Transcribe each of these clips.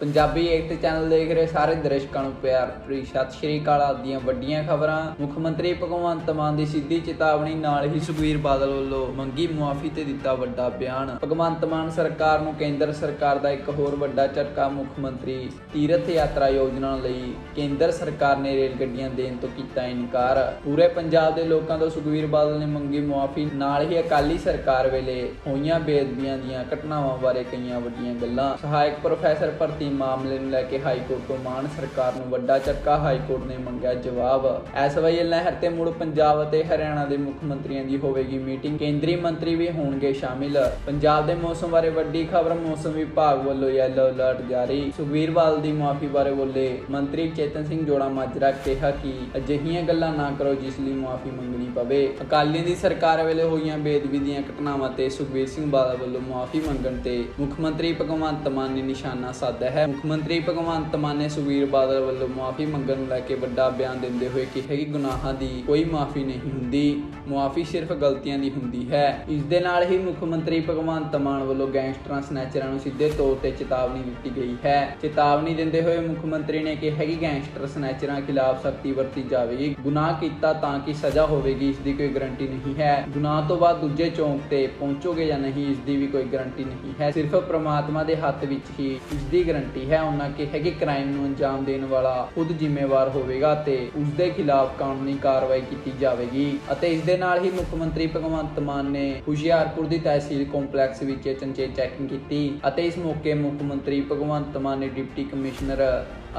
ਪੰਜਾਬੀ ਏਕਤਾ channel ਦੇਖ ਰਹੇ ਸਾਰੇ ਦਰਸ਼ਕਾਂ ਨੂੰ ਪਿਆਰ ਭਰੀ। ਸਤਿ ਸ਼੍ਰੀ ਅਕਾਲ, ਆਪ ਵੱਡੀਆਂ ਖਬਰਾਂ। ਮੁੱਖ ਮੰਤਰੀ ਭਗਵੰਤ ਮਾਨ ਦੀ ਸਿੱਧੀ ਚੇਤਾਵਨੀ ਨਾਲ ਹੀ ਸੁਖਬੀਰ ਬਾਦਲ ਵੱਲੋਂ ਮੰਗੀ ਮੁਆਫੀ ਤੇ ਦਿੱਤਾ ਵੱਡਾ ਬਿਆਨ। ਭਗਵੰਤ ਮਾਨ ਸਰਕਾਰ ਨੂੰ ਕੇਂਦਰ ਸਰਕਾਰ ਦਾ ਇੱਕ ਹੋਰ ਵੱਡਾ ਝਟਕਾ ਮੁੱਖ ਮੰਤਰੀ ਤੀਰਥ ਯਾਤਰਾ ਯੋਜਨਾ ਲਈ ਕੇਂਦਰ ਸਰਕਾਰ ਨੇ ਰੇਲ ਗੱਡੀਆਂ ਦੇਣ ਤੋਂ ਕੀਤਾ ਇਨਕਾਰ। ਪੂਰੇ ਪੰਜਾਬ ਦੇ ਲੋਕਾਂ ਤੋਂ ਸੁਖਬੀਰ ਬਾਦਲ ਨੇ ਮੰਗੀ ਮੁਆਫੀ। ਨਾਲ ਹੀ ਅਕਾਲੀ ਸਰਕਾਰ ਵੇਲੇ ਹੋਈਆਂ ਬੇਅਦਬੀਆਂ ਦੀਆਂ ਘਟਨਾਵਾਂ ਬਾਰੇ ਕਈਆਂ ਵੱਡੀਆਂ ਗੱਲਾਂ। ਸਹਾਇਕ ਪ੍ਰੋਫੈਸਰ ਭਰਤੀ ਮਾਮਲੇ ਨੂੰ ਲੈ ਕੇ ਹਾਈ ਕੋਰਟ ਤੋਂ ਮਾਨ ਸਰਕਾਰ ਨੂੰ ਵੱਡਾ ਝਟਕਾ ਹਾਈ ਕੋਰਟ ਨੇ ਮੰਗਿਆ ਜਵਾਬ। ਐਸਵਾਈਐਲ ਲਹਿਰ ਤੇ ਮੁੜ ਪੰਜਾਬ ਅਤੇ ਹਰਿਆਣਾ ਦੇ ਮੁੱਖ ਮੰਤਰੀਆਂ ਦੀ ਹੋਵੇਗੀ ਮੀਟਿੰਗ। ਕੇਂਦਰੀ ਮੰਤਰੀ ਵੀ ਹੋਣਗੇ ਸ਼ਾਮਿਲ। ਪੰਜਾਬ ਦੇ ਮੌਸਮ ਬਾਰੇ ਵੱਡੀ ਖਬਰ ਮੌਸਮ ਵਿਭਾਗ ਵੱਲੋਂ ਯੈਲੋ ਅਲਰਟ ਜਾਰੀ। ਸੁਖਬੀਰ ਬਾਦਲ ਦੀ ਮਾਫੀ ਬਾਰੇ ਬੋਲੇ ਮੰਤਰੀ ਚੇਤਨ ਸਿੰਘ ਜੋੜਾ ਮਾਜਰਾ ਕਿਹਾ ਕਿ ਅਜਿਹੀਆਂ ਗੱਲਾਂ ਨਾ ਕਰੋ, ਜਿਸ ਲਈ ਮਾਫੀ ਮੰਗਣੀ ਪਵੇ। ਅਕਾਲੀ ਦੀ ਸਰਕਾਰ ਵੇਲੇ ਹੋਈਆਂ ਬੇਦਬੀ ਦੀਆਂ ਘਟਨਾਵਾਂ ਤੇ ਸੁਖਬੀਰ ਸਿੰਘ ਬਾਦਲ ਵੱਲੋਂ ਮਾਫੀ ਮੰਗਣ ਤੇ ਮੁੱਖ ਮੰਤਰੀ ਭਗਵੰਤ ਮਾਨ ਨੇ ਨਿਸ਼ਾਨਾ ਸਾਧਿਆ ਹੈ। ਮੁੱਖ ਮੰਤਰੀ ਭਗਵੰਤ ਮਾਨ ਨੇ ਸੁਖਬੀਰ ਬਾਦਲ ਵੱਲੋਂ ਮਾਫੀ ਮੰਗਣ ਨੂੰ ਲੈ ਕੇ ਵੱਡਾ ਬਿਆਨ ਦਿੰਦੇ ਹੋਏ ਕਿਹਾ ਕਿ ਗੁਨਾਹਾਂ ਦੀ ਕੋਈ ਮਾਫੀ ਨਹੀਂ ਹੁੰਦੀ। ਮੁਆਫੀ ਸਿਰਫ ਗਲਤੀਆਂ ਦੀ ਹੁੰਦੀ ਹੈ। ਇਸ ਦੇ ਨਾਲ ਹੀ ਮੁੱਖ ਮੰਤਰੀ ਭਗਵੰਤ ਮਾਨ ਵੱਲੋਂ ਗੈਂਗਸਟਰਾਂ, ਸਨੈਚਰਾਂ ਨੂੰ ਸਿੱਧੇ ਤੌਰ ਤੇ ਚੇਤਾਵਨੀ ਦਿੱਤੀ ਗਈ ਹੈ। ਚੇਤਾਵਨੀ ਦਿੰਦੇ ਹੋਏ ਮੁੱਖ ਮੰਤਰੀ ਨੇ ਕਿਹਾ ਕਿ ਗੈਂਗਸਟਰ, ਸਨੈਚਰਾਂ ਖਿਲਾਫ ਸਖਤੀ ਵਰਤੀ ਜਾਵੇਗੀ। ਗੁਨਾਹ ਕੀਤਾ ਤਾਂ ਕਿ ਸਜ਼ਾ ਹੋਵੇਗੀ, ਇਸ ਦੀ ਕੋਈ ਗਾਰੰਟੀ ਨਹੀਂ ਹੈ। ਗੁਨਾਹ ਤੋਂ ਬਾਅਦ ਦੂਜੇ ਚੌਂਕ ਤੇ ਪਹੁੰਚੋਗੇ ਜਾਂ ਨਹੀਂ, ਇਸ ਦੀ ਵੀ ਕੋਈ ਗਾਰੰਟੀ ਨਹੀਂ ਹੈ। ਸਿਰਫ ਪ੍ਰਮਾਤਮਾ ਦੇ ਹੱਥ ਵਿੱਚ ਹੀ ਇਸ ਦੀ ਗਾਰੰਟੀ ਹੈ ਉਹਨਾਂ ਕਿਹਾ ਕਿ ਕ੍ਰਾਈਮ ਨੂੰ ਅੰਜਾਮ ਦੇਣ ਵਾਲਾ ਖੁਦ ਜ਼ਿੰਮੇਵਾਰ ਹੋਵੇਗਾ ਤੇ ਉਸ ਦੇ ਖਿਲਾਫ ਕਾਨੂੰਨੀ ਕਾਰਵਾਈ ਕੀਤੀ ਜਾਵੇਗੀ ਅਤੇ ਇਸ ਦੇ ਨਾਲ ਹੀ ਮੁੱਖ ਮੰਤਰੀ ਭਗਵੰਤ ਮਾਨ ਨੇ ਹੁਸ਼ਿਆਰਪੁਰ ਦੀ ਤਹਿਸੀਲ ਕੰਪਲੈਕਸ ਵਿੱਚ ਚੰਚੇ ਚੈਕਿੰਗ ਕੀਤੀ ਅਤੇ ਇਸ ਮੌਕੇ ਮੁੱਖ ਮੰਤਰੀ ਭਗਵੰਤ ਮਾਨ ਨੇ ਡਿਪਟੀ ਕਮਿਸ਼ਨਰ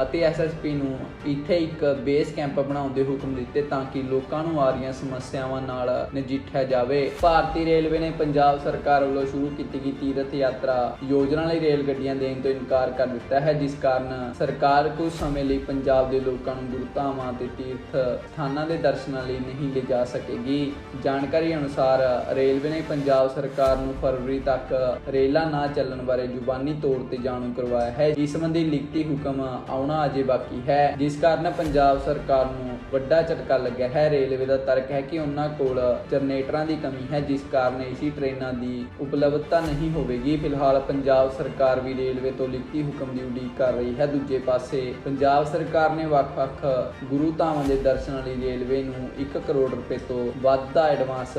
ਅਤੇ ਐਸਐਸਪੀ ਨੂੰ ਇੱਥੇ ਇੱਕ ਬੇਸ ਕੈਂਪ ਬਣਾਉਣ ਦੇ ਹੁਕਮ ਦਿੱਤੇ ਤਾਂ ਕਿ ਲੋਕਾਂ ਨੂੰ ਆ ਰਹੀਆਂ ਸਮੱਸਿਆਵਾਂ ਨਾਲ ਨਜਿੱਠਿਆ ਜਾਵੇ। ਭਾਰਤੀ ਰੇਲਵੇ ਨੇ ਪੰਜਾਬ ਸਰਕਾਰ ਵੱਲੋਂ ਸ਼ੁਰੂ ਕੀਤੀ ਗਈ ਤੀਰਥ ਯਾਤਰਾ ਯੋਜਨਾ ਲਈ ਰੇਲ ਗੱਡੀਆਂ ਦੇਣ ਤੋਂ ਇਨਕਾਰ ਕਰ ਦਿੱਤਾ ਹੈ, ਜਿਸ ਕਾਰਨ ਸਰਕਾਰ ਕੁਝ ਸਮੇਂ ਲਈ ਪੰਜਾਬ ਦੇ ਲੋਕਾਂ ਨੂੰ ਗੁਰਧਾਮਾਂ ਤੇ ਤੀਰਥ ਸਥਾਨਾਂ ਦੇ ਦਰਸ਼ਨਾਂ ਲਈ ਨਹੀਂ ਲਿਜਾ ਸਕੇਗੀ। ਜਾਣਕਾਰੀ ਅਨੁਸਾਰ ਰੇਲਵੇ ਨੇ ਪੰਜਾਬ ਸਰਕਾਰ ਨੂੰ ਫਰਵਰੀ ਤੱਕ ਰੇਲਾਂ ਨਾ ਚੱਲਣ ਬਾਰੇ ਜ਼ੁਬਾਨੀ ਤੌਰ ਤੇ ਜਾਣੂ ਕਰਵਾਇਆ ਹੈ। ਇਸ ਸੰਬੰਧੀ ਲਿਖਤੀ ਹੁਕਮ ਆਉਣਾ ਅਜੇ ਬਾਕੀ ਹੈ। ਜਿਸ ਕਾਰਨ ਪੰਜਾਬ ਸਰਕਾਰ ਨੂੰ ਵੱਡਾ ਝਟਕਾ ਲੱਗਿਆ ਹੈ। ਰੇਲਵੇ ਦਾ ਤਰਕ ਹੈ ਕਿ ਉਹਨਾਂ ਕੋਲ ਜਨਰੇਟਰਾਂ ਦੀ ਕਮੀ ਹੈ, ਜਿਸ ਕਾਰਨ ਏਸੀ ਟ੍ਰੇਨਾਂ ਦੀ ਉਪਲਬਧਤਾ ਨਹੀਂ ਹੋਵੇਗੀ। ਫਿਲਹਾਲ ਪੰਜਾਬ ਸਰਕਾਰ ਵੀ ਰੇਲਵੇ ਤੋਂ ਲਿਖਤੀ ਹੁਕਮ ਦੀ ਉਡੀਕ ਕਰ ਰਹੀ ਹੈ। ਦੂਜੇ ਪਾਸੇ ਪੰਜਾਬ ਸਰਕਾਰ ਨੇ ਵੱਖ-ਵੱਖ ਗੁਰੂ ਧਾਮਾਂ ਦੇ ਦਰਸ਼ਨਾਂ ਲਈ ਰੇਲਵੇ ਨੂੰ 1 ਕਰੋੜ ਰੁਪਏ ਤੋਂ ਵੱਧ ਦਾ ਐਡਵਾਂਸ